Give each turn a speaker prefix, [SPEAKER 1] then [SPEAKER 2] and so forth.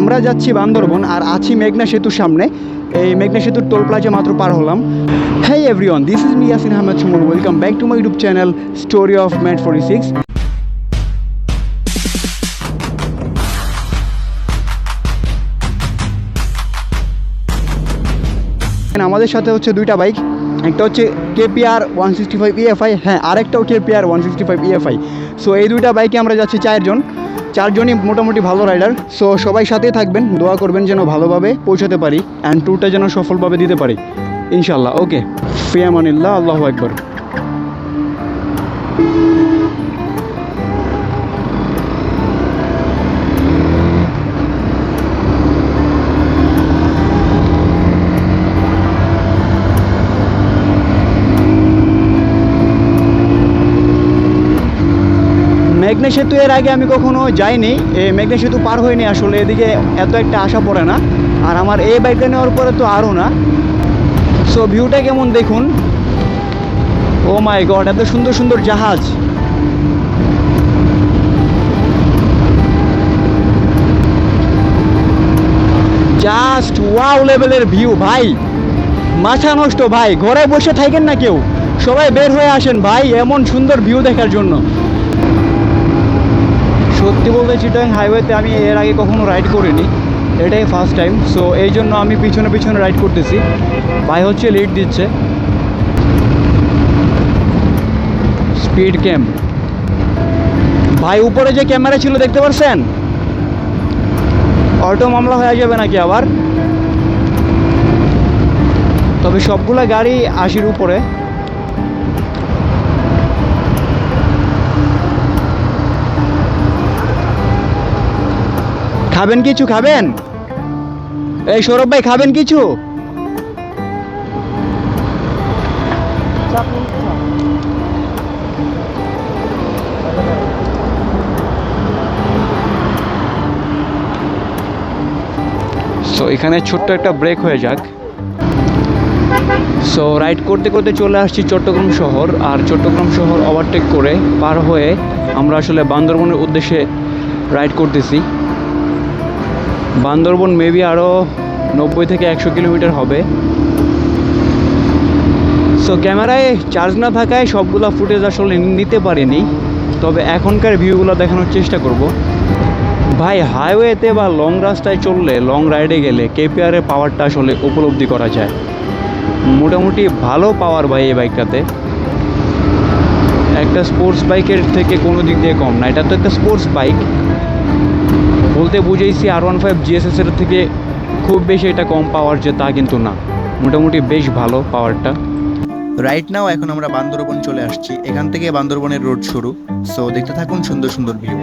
[SPEAKER 1] আমরা যাচ্ছি বান্দরবন আর আছি মেঘনা সেতুর সামনে। এই মেঘনা সেতুর টোল প্লাজা মাত্র পার হলাম। হ্যাঁ everyone this is me Yasin Ahmed Suman welcome back to my YouTube channel story of Matt forty six আমাদের সাথে হচ্ছে দুইটা বাইক একটা হচ্ছে KPR one sixty five EFI হ্যাঁ আরেকটাও KPR one sixty five EFI so এই দুইটা বাইকে আমরা যাচ্ছি চারজন। চারজনই মোটামুটি ভালো রাইডার সো সবাই সাথেই থাকবেন, দোয়া করবেন যেন ভালোভাবে পৌঁছাতে পারি অ্যান্ড ট্যুরটা যেন সফলভাবে দিতে পারি ইনশাল্লাহ ওকে ফিয়ামানিল্লাহ, আল্লাহ একবার মেঘনা সেতু এর আগে আমি কখনো যাইনি। এই মেঘনা সেতু পার হয়নি আসলে, এদিকে এত একটা আশা পড়ে না। আর আমার এই বাইকটা নেওয়ার পরে তো আরও না। সো ভিউটা কেমন দেখুন? ও মাই গড এত সুন্দর সুন্দর জাহাজ। জাস্ট ওয়াও লেভেলের ভিউ ভাই। মাথা নষ্ট, ভাই। ঘরে বসে থাকেন না কেউ। সবাই বের হয়ে আসেন, ভাই। এমন সুন্দর ভিউ দেখার জন্য। সত্যি বলতে চিটাং হাইওয়েতে আমি এর আগে কখনো রাইড করিনি। এটাই ফার্স্ট টাইম সো এই জন্য আমি পিছনে পিছনে রাইড করতেছি। ভাই হচ্ছে লিড দিচ্ছে। স্পিড ক্যাম্প ভাই, উপরে যে ক্যামেরা ছিল, দেখতে পারছেন? অটো মামলা হয়ে যাবে নাকি আবার? তবে সবগুলা গাড়ি আশির উপরে। খাবেন কিছু, খাবেন? এই সৌরভ ভাই, খাবেন কিছু? সো এখানে ছোট্ট একটা ব্রেক হয়ে যাক। সো রাইড করতে করতে চলে আসছি চট্টগ্রাম শহর, আর চট্টগ্রাম শহর ওভারটেক করে পার হয়ে আমরা আসলে বান্দরবনের উদ্দেশ্যে রাইড করতেছি। বান্দরবন মেবি আরও নব্বই থেকে একশো কিলোমিটার হবে। সো ক্যামেরায় চার্জ না থাকায় সবগুলো ফুটেজ আসলে নিতে পারিনি, তবে এখনকার ভিউগুলো দেখানোর চেষ্টা করব। ভাই হাইওয়েতে বা লং রাস্তায় চললে লং রাইডে গেলে কেপিআরের পাওয়ারটা আসলে উপলব্ধি করা যায়। মোটামুটি ভালো পাওয়ার ভাই এই বাইকটাতে একটা স্পোর্টস বাইকের থেকে কোনো দিক দিয়ে কম না, এটা তো একটা স্পোর্টস বাইক বলতে বুঝেছি আর ওয়ান ফাইভ জিএসএসের থেকে খুব বেশি এটা কম পাওয়ার যে তা কিন্তু না। মোটামুটি বেশ ভালো পাওয়ারটা।
[SPEAKER 2] রাইট নাও এখন আমরা বান্দরবন চলে আসছি। এখান থেকে বান্দরবনের রোড শুরু। সো দেখতে থাকুন সুন্দর সুন্দর ভিউ